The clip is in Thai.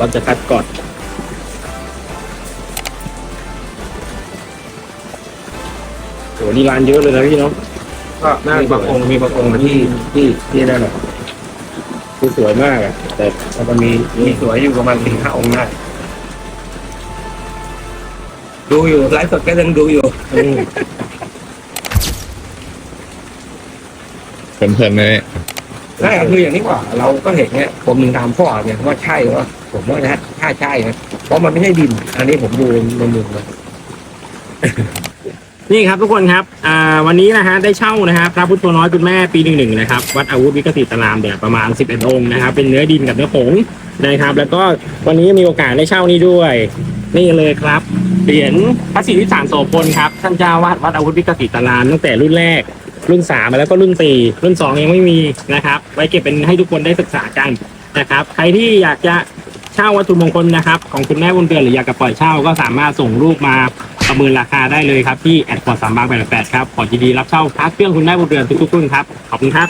เราจะคัดก่อน โหนี่ร้านเยอะเลยนะพี่เนาะ ก็มีบางองค์มีบางองค์ที่ที่ที่นั่นแหละคือสวยมากอะแต่แล้วก็มีมีสวยอยู่ประมาณสี่ห้าองค์ได้ดูอยู่ไลฟ์สดก็ยังดูอยู่อืม เพลินๆเลย ใช่คืออย่างนี้กว่าเราก็เห็นเนี่ยผมถึงถามพ่อเนี่ยว่าใช่ว่าผมว่านะถ้าใช่นะเพราะมันไม่ใช่ดิน อันนี้ผมดูในมือมันนี่ครับทุกคนครับอ่าวันนี้นะฮะได้เช่านะฮะพระพุทธน้อยคุณแม่ปีหนึ่งหนึ่งนะครับวัดอาวุธวิกสิตารามเนี่ยประมาณ11องค์นะครับเป็นเนื้อดินกับเนื้อผงนะครับ แล้วก็วันนี้มีโอกาสได้เช่านี่ด้วย นี่เลยครับเหรียญพระศรีวิสารโสพลครับท่านเจ้าวาดวัดอาวุธวิกสิตตารามตั้งแต่รุ่นแรก รุ่นสามแล้วก็รุ่นสี่รุ่นสองยังไม่มีนะครับ ไว้เก็บเป็นให้ทุกคนได้ศึกษากันนะครับ ใครที่อยากจะเช่าวัตถุมงคลนะครับ ของคุณแม่บุญเดือนหรืออยากจะปล่อยเช่าก็สามารถส่งรูปมาประเมินราคาได้เลยครับที่แอดพอร์ตสามบางแปดแปดครับขอยินดีรับเช่าพักเครื่องคุณแม่บุญเดือนทุกๆรุ่นครับขอบคุณครับ